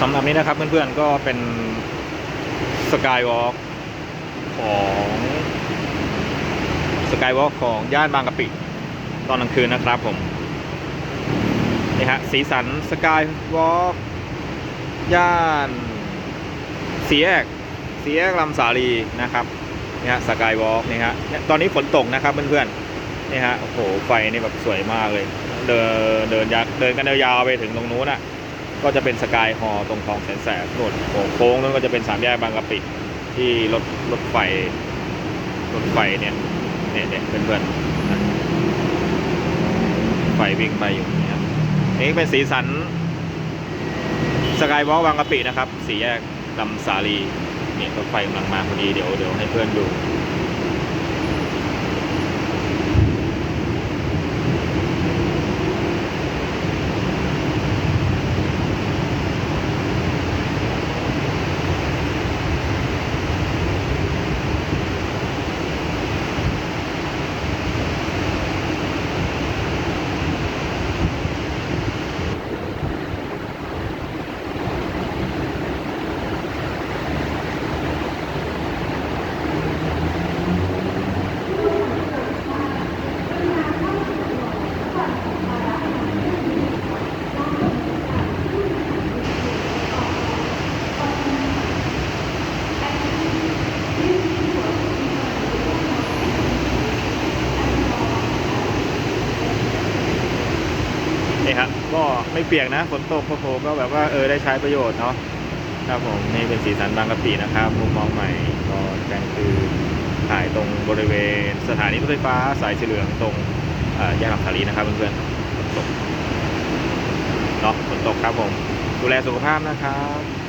สำหรับนี้นะครับเพื่อนๆก็เป็นสกายวอล์กของสกายวอล์กของย่านบางกะปิตอนกลางคืนนะครับผมนี่ฮะสีสันสกายวอล์กย่านสีแยกสีแยกลำสาลีนะครับนี่ฮะสกายวอล์กนี่ฮะตอนนี้ฝนตกนะครับเพื่อนๆนี่ฮะโอ้โหไฟนี่แบบสวยมากเลย เดินเดินยาวเดินกันยาวๆไปถึงตรงนู้นอะ ก็จะเป็นสกายฮอลล์ตรงคลองแสนแสบนู่นโค้งนั่นก็จะเป็นสามแยกบางกะปิที่รถรถไฟรถไฟเนี่ยเนี่ยเนี่ยเพื่อนๆไฟวิ่งไปอยู่เนี่ยครับนี่เป็นสีสันสกายวอล์กบางกะปินะครับ สีแยกลำสาลีเนี่ยรถไฟกำลังมาพอดีเดี๋ยวเดี๋ยวให้เพื่อนดู นี่ครับก็ไม่เปียกนะฝนตกโอ้โหก็แบบว่าเออได้ใช้ประโยชน์เนาะครับผมนี่เป็นสีสันบางกะปินะครับมุมมองใหม่ก็กลางคือถ่ายตรงบริเวณ สถานีรถไฟฟ้าสายสีเหลืองตรงแยกหลักสาลีนะครับเพื่อนๆฝนตกเนาะฝนตกครับผม ดูแลสุขภาพนะครับ